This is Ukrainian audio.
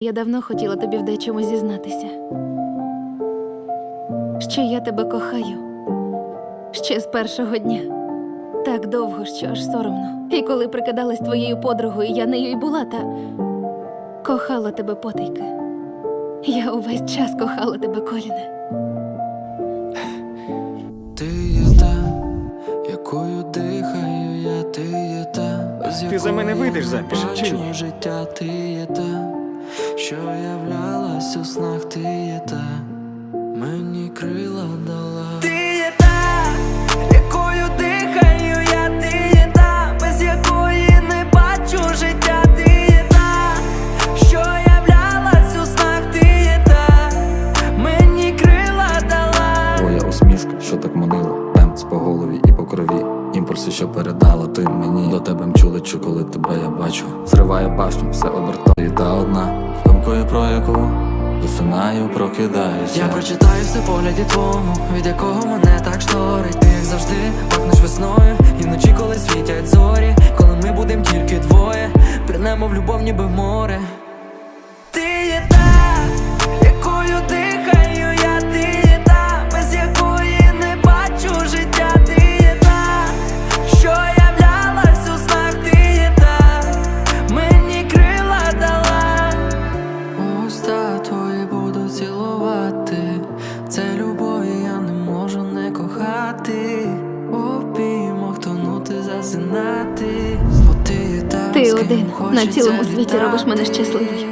Я давно хотіла тобі в дечому зізнатися. Що я тебе кохаю ще з першого дня. Так довго, що аж соромно. І коли прикидалась твоєю подругою, я нею й була та кохала тебе потайки. Я увесь час кохала тебе, Коліне. Ти є та, якою дихаю я, ти є та, Ти за мене вийдеш заміж, чи ні? життя, ти є та, що являлась у снах, ти є та, мені крила дала. Ти є та, якою дихаю я, ти є та, без якої не бачу життя, ти є та, що являлась у снах, ти є та, мені крила дала. Твоя усмішка, що так манила, темп по голові і по крові. Імпульси, що передала ти мені до тебе мчу лечу, коли тебе я бачу. Зриває башню, все обертає та одна. Про яку засинаю, прокидаюся. Я прочитаю все погляді твому, від якого мене так шторить. Ти як завжди пахнеш весною, і вночі, коли світять зорі, коли ми будем тільки двоє, Принемо в любов, ніби море. Не кохати. Обіймох тонути, зазинати. Бо ти та, Ти один на цілому світі робиш мене щасливою.